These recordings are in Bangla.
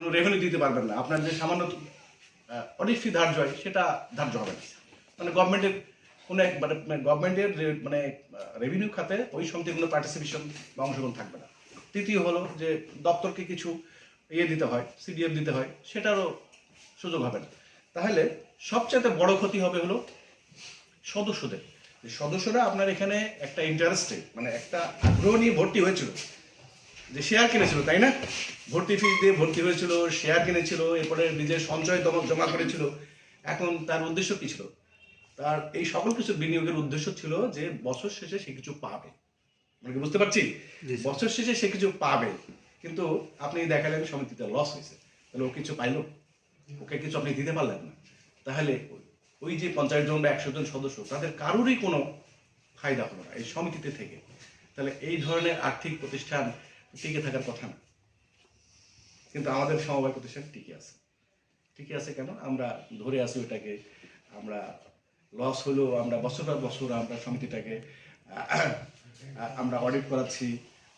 রেভিনিউ দিতে পারবেন না। আপনার যে সামান্য অডিট ফি ধার্য হয়, সেটা ধার্য হবে না। মানে গভর্নমেন্টের কোনো এক মানে গভর্নমেন্টের মানে রেভিনিউ খাতে ওই সমিতির কোনো পার্টিসিপেশন বা অংশগ্রহণ থাকবে না। তৃতীয় হলো যে দপ্তরকে কিছু ইয়ে দিতে হয় সিডিএফ দিতে হয়, সেটারও সুযোগ হবে না। তাহলে সবচেয়ে বড় ক্ষতি হবে হলো সদস্যদের। সদস্যরা আপনার এখানে একটা ইন্টারেস্টে মানে একটা আগ্রহ নিয়ে ভর্তি হয়েছিল যে শেয়ার কিনেছিল তাই না? ভর্তি ফি দিয়ে ভর্তি হয়েছিল শেয়ার কিনেছিল এরপরে নিজের সঞ্চয় জমা জমা করেছিল। এখন তার উদ্দেশ্য কি ছিল? তার এই সকল কিছু বিনিয়োগের উদ্দেশ্য ছিল যে বছর শেষে সে কিছু পাবে। মানে বুঝতে পারছি? বছর শেষে সে কিছু পাবে। কিন্তু আপনি দেখালেন সমিতিতে লস হয়েছে। তাহলে ও কিছু পাইলো? ওকে কিছু আপনি দিতে পারলেন না। তাহলে ওই যে পঞ্চাশ জন বা একশো জন সদস্য তাদের কারোরই কোনো ফায়দা হলো না এই সমিতিতে থেকে। তাহলে এই ধরনের আর্থিক প্রতিষ্ঠান টিকে থাকার কথা না। কিন্তু আমাদের সমবায় প্রতিষ্ঠান টিকে আছে। টিকে আছে কেন? আমরা ধরে আছি ওটাকে আমরা লস হলেও আমরা বছর পর বছর আমরা সমিতিটাকে আমরা অডিট করাচ্ছি,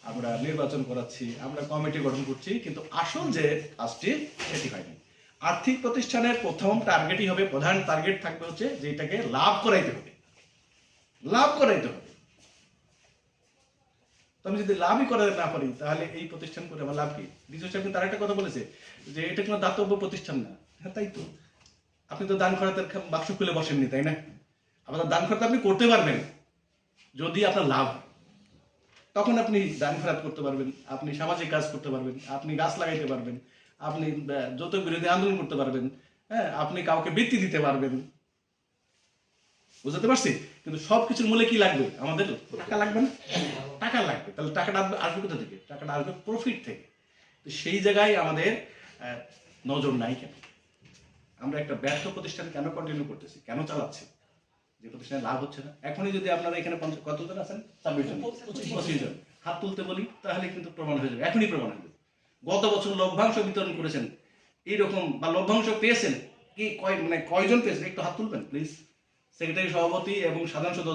আমরা নির্বাচন করাচ্ছি, আমরা কমিটি গঠন করছি, কিন্তু আসল যে কাজটি সেটি হয়নি। আর্থিক প্রতিষ্ঠানের প্রথম টার্গেটই হবে, প্রধান টার্গেট থাকবে হচ্ছে যে এটাকে লাভ করাইতে হবে। লাভ করাইতে হবে। তো আমি যদি লাভই করাতে না পারি, তাহলে এই প্রতিষ্ঠান করে আমার লাভ কি? দ্বিতীয় সাহেব কিন্তু আরেকটা কথা বলেছে যে এটা কোনো দাতব্য প্রতিষ্ঠান না। হ্যাঁ তাই তো? আপনি তো দান খরাতের বাক্স খুলে বসেননি, তাই না? আপনার দান খরচ আপনি করতে পারবেন, যদি আপনার লাভ তখন আপনি দান খরাত করতে পারবেন, আপনি সামাজিক কাজ করতে পারবেন, আপনি গাছ লাগাইতে পারবেন, আপনি যত বিরোধী আন্দোলন করতে পারবেন হ্যাঁ আপনি কাউকে বৃত্তি দিতে পারবেন। বুঝতে পারছি? কিন্তু সব কিছুর মূলে কি লাগবে? আমাদের টাকা লাগবে না? টাকা লাগবে। তাহলে টাকাটা আসবে- কোথা থেকে? টাকাটা আসবে প্রফিট থেকে। তো সেই জায়গায় আমাদের নজর নাই কেন? আমরা একটা ব্যর্থ প্রতিষ্ঠান কেন কন্টিনিউ করতেছি? কেন চালাচ্ছি? যে প্রতিষ্ঠানে লাভ হচ্ছে না। এখনই যদি আপনারা এখানে কতজন আছেন? ছাব্বিশ জন। পঁচিশ জন। হাত তুলতে বলি, তাহলে কিন্তু প্রমাণ হয়ে যাবে। এখনই প্রমাণ হয়ে যাবে। গত বছর লভ্যাংশ বিতরণ করেছেন। এইরকম বা লভ্যাংশ পেয়েছেন? কি কয় মানে কয়জন পেয়েছেন? একটু হাত তুলবেন প্লিজ সেক্রেটারি সভাপতি এবং সাধারণ